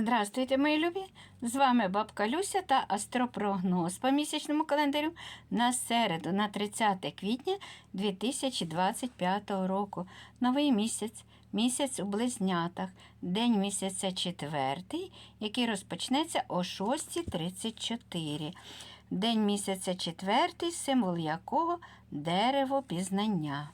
Здравствуйте, мої любі! З вами бабка Люся та астропрогноз по місячному календарю на середу, на 30 квітня 2025 року. Новий місяць, місяць у близнятах, день місяця четвертий, який розпочнеться о 6.34. День місяця четвертий, символ якого дерево пізнання.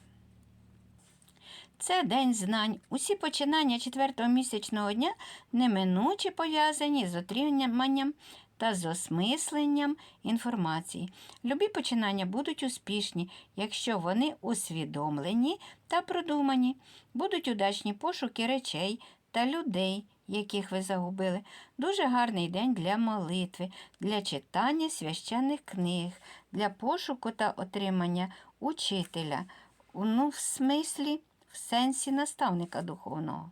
Це день знань. Усі починання четвертого місячного дня неминуче пов'язані з отриманням та з осмисленням інформації. Любі починання будуть успішні, якщо вони усвідомлені та продумані, будуть удачні пошуки речей та людей, яких ви загубили. Дуже гарний день для молитви, для читання священних книг, для пошуку та отримання учителя. Ну, в смислі в сенсі наставника духовного.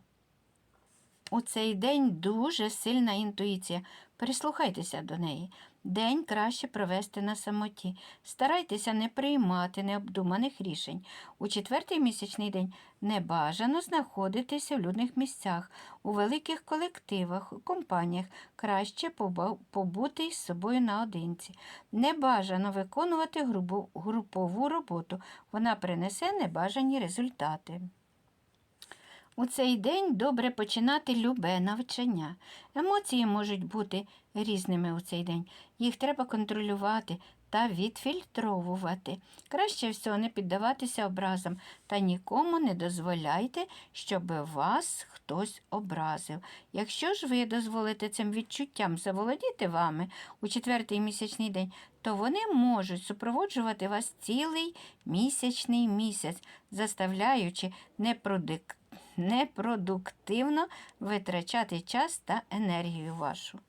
У цей день дуже сильна інтуїція. Прислухайтеся до неї. День краще провести на самоті. Старайтеся не приймати необдуманих рішень. У четвертий місячний день не бажано знаходитися в людних місцях, у великих колективах, компаніях. Краще побути із собою наодинці. Не бажано виконувати групову роботу. Вона принесе небажані результати. У цей день добре починати любе навчання. Емоції можуть бути різними у цей день. Їх треба контролювати та відфільтровувати. Краще всього не піддаватися образам та нікому не дозволяйте, щоб вас хтось образив. Якщо ж ви дозволите цим відчуттям заволодіти вами у четвертий місячний день, то вони можуть супроводжувати вас цілий місячний місяць, заставляючи непродуктивно непродуктивно витрачати час та енергію вашу.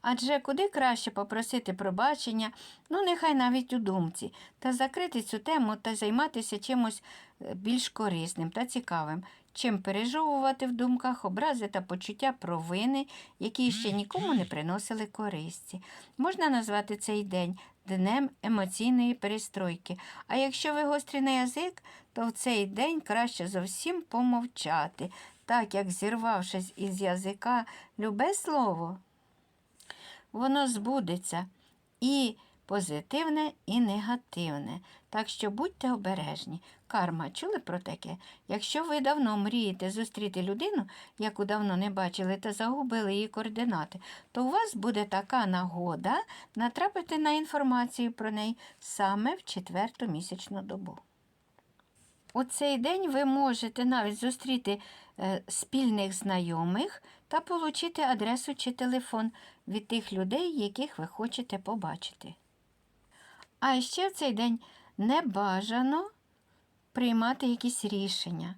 Адже куди краще попросити пробачення, ну нехай навіть у думці, та закрити цю тему та займатися чимось е, більш корисним та цікавим, чим пережовувати в думках образи та почуття провини, які ще нікому не приносили користі. Можна назвати цей день днем емоційної перестройки. А якщо ви гострий на язик, то в цей день краще зовсім помовчати, так як зірвавшись із язика любе слово, воно збудеться і позитивне, і негативне. Так що будьте обережні. Карма, чули про таке? Якщо ви давно мрієте зустріти людину, яку давно не бачили та загубили її координати, то у вас буде така нагода натрапити на інформацію про неї саме в четверту місячну добу. У цей день ви можете навіть зустріти е, спільних знайомих та отримати адресу чи телефон від тих людей, яких ви хочете побачити. А ще в цей день не бажано приймати якісь рішення.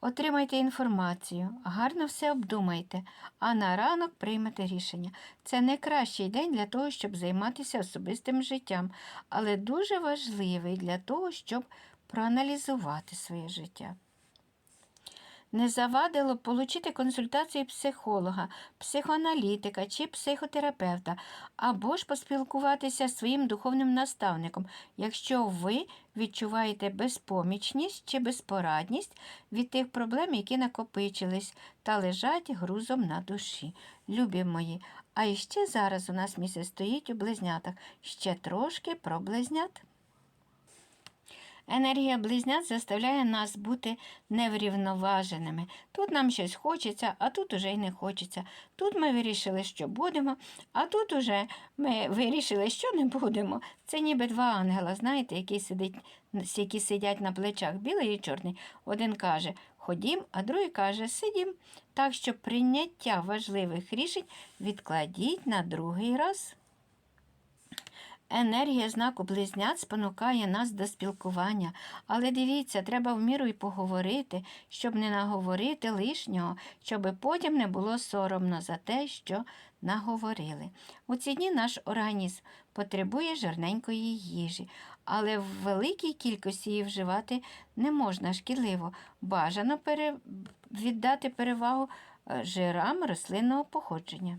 Отримайте інформацію, гарно все обдумайте, а на ранок приймете рішення. Це не кращий день для того, щоб займатися особистим життям, але дуже важливий для того, щоб проаналізувати своє життя. Не завадило отримати консультацію психолога, психоаналітика чи психотерапевта, або ж поспілкуватися з своїм духовним наставником, якщо ви відчуваєте безпомічність чи безпорадність від тих проблем, які накопичились та лежать грузом на душі. Любі мої, а іще зараз у нас місяць стоїть у близнятах. Ще трошки про близнят. Енергія близнят заставляє нас бути неврівноваженими. Тут нам щось хочеться, а тут уже й не хочеться. Тут ми вирішили, що будемо, а тут уже ми вирішили, що не будемо. Це ніби два ангела, знаєте, які, сидять, які сидять на плечах, білий і чорний. Один каже ходім, а другий каже сидім. Так що прийняття важливих рішень відкладіть на другий раз. Енергія знаку близнят спонукає нас до спілкування, але дивіться, треба в міру й поговорити, щоб не наговорити лишнього, щоб потім не було соромно за те, що наговорили. У ці дні наш організм потребує жирненької їжі, але в великій кількості її вживати не можна шкідливо. Бажано пере... віддати перевагу е, жирам рослинного походження.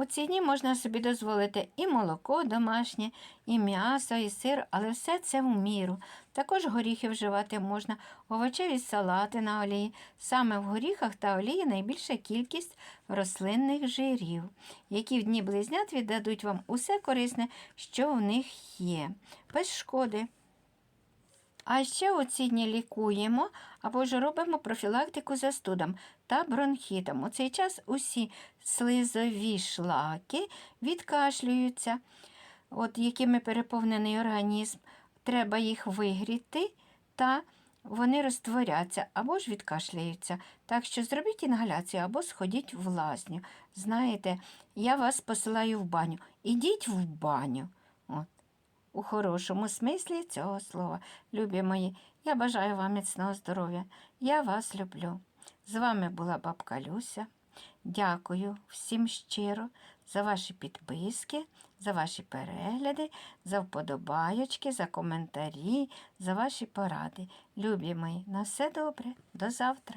У ці дні можна собі дозволити і молоко домашнє, і м'ясо, і сир, але все це в міру. Також горіхи вживати можна, овочеві салати на олії. Саме в горіхах та олії найбільша кількість рослинних жирів, які в дні близнят віддадуть вам усе корисне, що в них є, без шкоди. А ще у ці дні лікуємо або ж робимо профілактику застудам та бронхітам. У цей час усі слизові шлаки відкашлюються, от якими переповнений організм. Треба їх вигріти, та вони розтворяться або ж відкашляються. Так що зробіть інгаляцію або сходіть в лазню. Знаєте, я вас посилаю в баню. Ідіть в баню. У хорошому смислі цього слова. Любі мої, я бажаю вам міцного здоров'я. Я вас люблю. З вами була бабка Люся. Дякую всім щиро за ваші підписки, за ваші перегляди, за вподобайочки, за коментарі, за ваші поради. Любі мої, на все добре, до завтра.